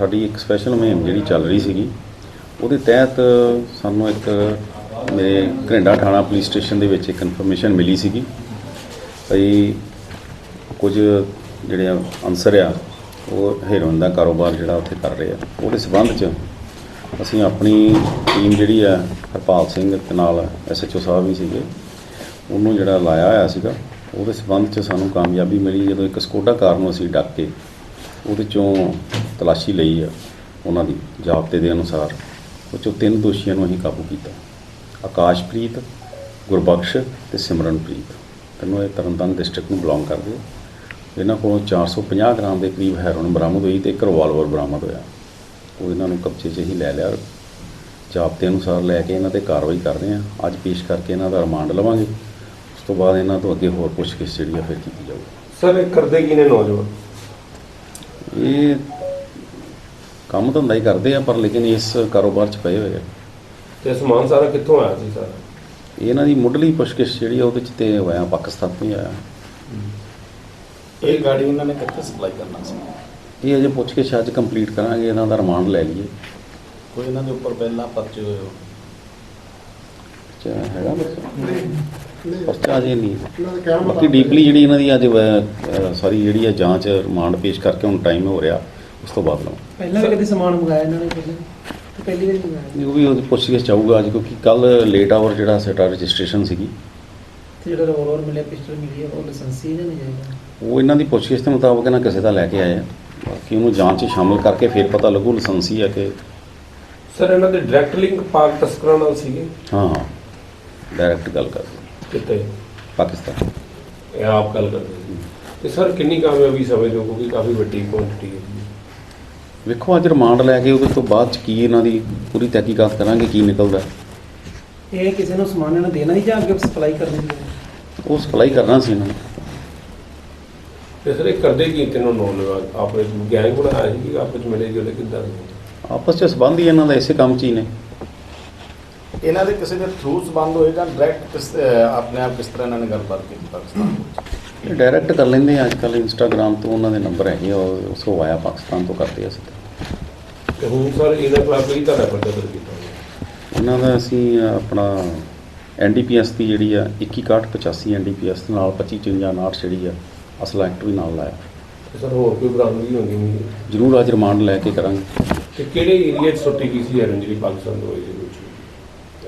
ਸਾਡੀ ਇੱਕ ਸਪੈਸ਼ਲ ਮੁਹਿੰਮ ਜਿਹੜੀ ਚੱਲ ਰਹੀ ਸੀਗੀ, ਉਹਦੇ ਤਹਿਤ ਸਾਨੂੰ ਇੱਕ ਮੇਰੇ ਘਰਿੰਡਾ ਥਾਣਾ ਪੁਲਿਸ ਸਟੇਸ਼ਨ ਦੇ ਵਿੱਚ ਇੱਕ ਇਨਫੋਰਮੇਸ਼ਨ ਮਿਲੀ ਸੀਗੀ। ਭਈ ਕੁਝ ਜਿਹੜੇ ਆ ਅਨਸਰ ਆ, ਉਹ ਹੀਰੋਇਨ ਦਾ ਕਾਰੋਬਾਰ ਜਿਹੜਾ ਉੱਥੇ ਕਰ ਰਹੇ ਆ। ਉਹਦੇ ਸਬੰਧ 'ਚ ਅਸੀਂ ਆਪਣੀ ਟੀਮ ਜਿਹੜੀ ਆ, ਹਰਪਾਲ ਸਿੰਘ ਤੇ ਨਾਲ ਐਸਐਚਓ ਸਾਹਿਬ ਵੀ ਸੀਗੇ, ਉਹਨੂੰ ਜਿਹੜਾ ਲਾਇਆ ਹੋਇਆ ਸੀਗਾ, ਉਹਦੇ ਸਬੰਧ 'ਚ ਸਾਨੂੰ ਕਾਮਯਾਬੀ ਮਿਲੀ ਜਦੋਂ ਇੱਕ ਸਕੋਡਾ ਕਾਰ ਨੂੰ ਅਸੀਂ ਡੱਕ ਕੇ ਉਹਦੇ ਚੋਂ ਤਲਾਸ਼ੀ ਲਈ ਆ, ਉਹਨਾਂ ਦੀ ਜ਼ਾਬਤੇ ਦੇ ਅਨੁਸਾਰ। ਉਹ ਚੋਂ ਤਿੰਨ ਦੋਸ਼ੀਆਂ ਨੂੰ ਅਸੀਂ ਕਾਬੂ ਕੀਤਾ। ਆਕਾਸ਼ਪ੍ਰੀਤ, ਗੁਰਬਖਸ਼ ਤੇ ਸਿਮਰਨਪ੍ਰੀਤ। ਤੈਨੂੰ ਇਹ ਤਰਨਤਾਰਨ ਡਿਸਟ੍ਰਿਕਟ ਨੂੰ ਬਿਲੋਂਗ ਕਰਦੇ ਆ। ਇਹਨਾਂ ਕੋਲੋਂ 450 ਗ੍ਰਾਮ ਦੇ ਕਰੀਬ ਹੈਰੋਇਨ ਬਰਾਮਦ ਹੋਈ ਤੇ ਇੱਕ ਰਿਵਾਲਵਰ ਬਰਾਮਦ ਹੋਇਆ। ਉਹ ਇਹਨਾਂ ਨੂੰ ਕਬਜ਼ੇ 'ਚ ਹੀ ਲੈ ਲਿਆ ਜ਼ਾਬਤੇ ਅਨੁਸਾਰ ਲੈ ਕੇ ਇਹਨਾਂ ਤੇ ਕਾਰਵਾਈ ਕਰ ਰਹੇ ਆ। ਅੱਜ ਪੇਸ਼ ਕਰਕੇ ਇਹਨਾਂ ਦਾ ਰਿਮਾਂਡ ਲਵਾਂਗੇ। ਉਸ ਤੋਂ ਬਾਅਦ ਇਹਨਾਂ ਤੋਂ ਅੱਗੇ ਹੋਰ ਪੁੱਛਗਿੱਛ ਜਿਹੜੀ ਆ, ਫਿਰ ਕੀਤੀ ਜਾਊਗੀ। ਸਰ, ਇਹ ਕਰਦੇ ਕੀ ਨੇ ਨੌਜਵਾਨ? ਇਹ ਕੰਮ ਧੰਦਾ ਹੀ ਕਰਦੇ ਆ ਪਰ ਲੇਕਿਨ ਇਸ ਕਾਰੋਬਾਰ 'ਚ ਪਏ ਹੋਏ ਆ। ਤੇ ਸਮਾਨ ਸਾਰਾ ਕਿੱਥੋਂ ਆਇਆ ਸੀ ਸਾਰਾ? ਇਹ ਇਹਨਾਂ ਦੀ ਮੁੱਢਲੀ ਪੁੱਛਗਿੱਛ ਜਿਹੜੀ ਆ ਉਹਦੇ 'ਚ ਤੇ ਹੋਇਆ ਪਾਕਿਸਤਾਨ ਤੋਂ ਹੀ ਆਇਆ। ਇਹ ਗਾੜੀ ਇਹਨਾਂ ਨੇ ਕਿੱਥੇ ਸਪਲਾਈ ਕਰਨਾ ਸੀ? ਇਹ ਅਜੇ ਪੁੱਛਗਿੱਛ ਅੱਜ ਕੰਪਲੀਟ ਕਰਾਂਗੇ ਇਹਨਾਂ ਦਾ ਰਿਮਾਂਡ ਲੈ ਲਈਏ। ਕੋਈ ਇਹਨਾਂ ਦੇ ਉੱਪਰ ਪਹਿਲਾਂ ਪਰਚੇ ਹੋਏ ਹੋ ਅੱਛਾ ਹੈਗਾ ਪਰਚਾ ਨਹੀਂ। ਬਾਕੀ ਡੀਪਲੀ ਜਿਹੜੀ ਇਹਨਾਂ ਦੀ ਅੱਜ ਸਾਰੀ ਜਿਹੜੀ ਆ ਜਾਂਚ ਰਿਮਾਂਡ ਪੇਸ਼ ਕਰਕੇ ਹੁਣ ਟਾਈਮ ਹੋ ਰਿਹਾ ਉਸ ਤੋਂ ਬਾਅਦ ਲਵਾਂ ਪਹਿਲਾਂ ਵੀ ਕਦੇ ਸਮਾਨ ਮੰਗਾਇਆ ਇਹਨਾਂ ਨੇ ਪਹਿਲਾਂ? ਤੇ ਪਹਿਲੀ ਵਾਰੀ ਮੰਗਾਇਆ ਉਹ ਵੀ ਉਹਦੀ ਪੁੱਛਗਿੱਛ ਚਾਹੂਗਾ ਅੱਜ ਕਿਉਂਕਿ ਕੱਲ ਲੇਟ ਆਵਰ ਜਿਹੜਾ ਸਾਡਾ ਰਜਿਸਟ੍ਰੇਸ਼ਨ ਸੀਗੀ। ਤੇ ਜਿਹੜਾ ਰਿਵੋਲਵਰ ਮਿਲਿਆ ਪਿਸਟਲ ਮਿਲੀ ਹੈ ਉਹ ਲਾਇਸੈਂਸੀ ਜਾਂ ਨਹੀਂ ਜਾਏਗਾ ਉਹ ਇਹਨਾਂ ਦੀ ਪੁੱਛਗਿੱਛ ਦੇ ਮੁਤਾਬਕ ਇਹਨਾਂ ਕਿਸੇ ਦਾ ਲੈ ਕੇ ਆਏ ਆ। ਬਾਕੀ ਉਹਨੂੰ ਜਾਂਚ 'ਚ ਸ਼ਾਮਲ ਕਰਕੇ ਫਿਰ ਪਤਾ ਲੱਗੂ ਲਾਇਸੈਂਸੀ ਆ ਕਿ ਸਰ ਇਹਨਾਂ ਦੇ ਡਾਇਰੈਕਟ ਲਿੰਕ ਪਾਕ ਤਸਕਰਾਂ ਨਾਲ ਸੀਗੇ? ਹਾਂ ਹਾਂ। ਡਾਇਰੈਕਟ ਗੱਲ ਕਰਦੇ ਕਿਤੇ ਪਾਕਿਸਤਾਨ। ਇਹ ਆਪ ਗੱਲ ਕਰਦੇ ਸੀ। ਤੇ ਸਰ ਕਿੰਨੀ ਕਾਮਯਾਬੀ ਸਮਝਦੇ ਹੋ? ਕਿਉਂਕਿ ਕਾਫੀ ਵੱਡੀ ਕੁਆਂਟੀਟੀ ਹੈ ਵੇਖੋ ਅੱਜ ਰਿਮਾਂਡ ਲੈ ਕੇ ਉਹਦੇ ਤੋਂ ਬਾਅਦ ਚ ਕੀ ਇਹਨਾਂ ਦੀ ਪੂਰੀ ਤਹਿਕੀਕਾਤ ਕਰਾਂਗੇ ਕੀ ਨਿਕਲਦਾ। ਇਹ ਕਿਸੇ ਨੂੰ ਸਮਾਨ ਇਹਨਾਂ ਦੇਣਾ ਨਹੀਂ ਜਾਂ ਅੱਗੇ ਸਪਲਾਈ ਕਰਨੀ ਹੈ? ਉਹ ਸਪਲਾਈ ਕਰਨਾ ਸੀ ਇਹਨਾਂ ਨੇ। ਤੇ ਸਰ ਇਹ ਕਰਦੇ ਕੀ ਤਿੰਨੋਂ ਨੌਜਵਾਨ ਆਪਸ ਵਿੱਚ ਗੈਂਗ ਬਣਾਇਆ ਸੀ ਕਿ ਆਪਸ ਵਿੱਚ ਮਿਲੇ ਜੁਲੇ ਕਿੱਦਾਂ? ਆਪਸ ਚ ਸੰਬੰਧ ਹੀ ਇਹਨਾਂ ਦਾ ਇਸੇ ਕੰਮ ਚ ਹੀ ਨੇ। ਇਹਨਾਂ ਦੇ ਕਿਸੇ ਦੇ ਥਰੂ ਸੰਬੰਧ ਹੋਏ ਜਾਂ ਡਾਇਰੈਕਟ ਆਪਣੇ ਆਪ ਕਿਸ ਤਰ੍ਹਾਂ ਇਹਨਾਂ ਨੇ ਗੱਲਬਾਤ ਕੀਤੀ ਪਾਕਿਸਤਾਨ ਵਿੱਚ? ਇਹ ਡਾਇਰੈਕਟ ਕਰ ਲੈਂਦੇ ਆ ਅੱਜ ਕੱਲ ਇੰਸਟਾਗ੍ਰam ਤੋਂ ਉਹਨਾਂ ਦੇ ਨੰਬਰ ਹੈਗੇ ਉਹ ਤੋਂ ਆਇਆ ਪਾਕਿਸਤਾਨ ਤੋਂ ਕਰਦੇ ਆ ਸਿੱਧਾ ਤੇ ਹੁਣ ਸਰ ਇਹਨਾਂ ਖਿਲਾਫ ਕੋਈ ਤਰ੍ਹਾਂ ਪਰਚਾ ਦਰਜ ਕੀਤਾ? ਇਹਨਾਂ ਦਾ ਅਸੀਂ ਆਪਣਾ ਐਨਡੀਪੀਐਸ ਦੀ ਜਿਹੜੀ ਆ 2185 ਐਨਡੀਪੀਐਸ ਨਾਲ 2559 ਜਿਹੜੀ ਆ ਅਸਲਾ ਐਕਟ ਵੀ ਨਾਲ ਲਾਇਆ। ਸਰ ਹੋਰ ਕੋਈ ਬਰਾਮਦਗੀ ਹੋਣੀ ਨਹੀਂ ਜ਼ਰੂਰ ਅੱਜ ਰਿਮਾਂਡ ਲੈ ਕੇ ਕਰਾਂਗੇ। ਤੇ ਕਿਹੜੇ ਏਰੀਆ 'ਚ ਸੁੱਟੀ ਗਈ ਸੀ ਜਿਹੜੀ ਪਾਕਿਸਤਾਨ ਤੋਂ ਹੋਈ ਸੀ ਵਿੱਚ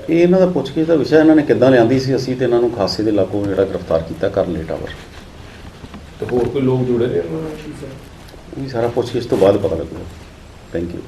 ਇਹ ਇਹਨਾਂ ਦਾ ਪੁੱਛਗਿੱਛ ਦਾ ਵਿਸ਼ਾ ਇਹਨਾਂ ਨੇ ਕਿੱਦਾਂ ਲਿਆਂਦੀ ਸੀ? ਅਸੀਂ ਤੇ ਇਹਨਾਂ ਨੂੰ ਖਾਸੇ ਦੇ ਲਾਗੋਂ ਜਿਹੜਾ ਗ੍ਰਿਫਤਾਰ ਕੀਤਾ ਕਰ ਲੇਟ ਆਵਰ। ਤੇ ਹੋਰ ਕੋਈ ਲੋਕ ਜੁੜੇ ਨੇ? ਨਾਲ ਸਰ। ਉਹ ਵੀ ਸਾਰਾ ਪੁੱਛਗਿੱਛ ਤੋਂ ਬਾਅਦ ਪਤਾ ਲੱਗੂਗਾ। Thank you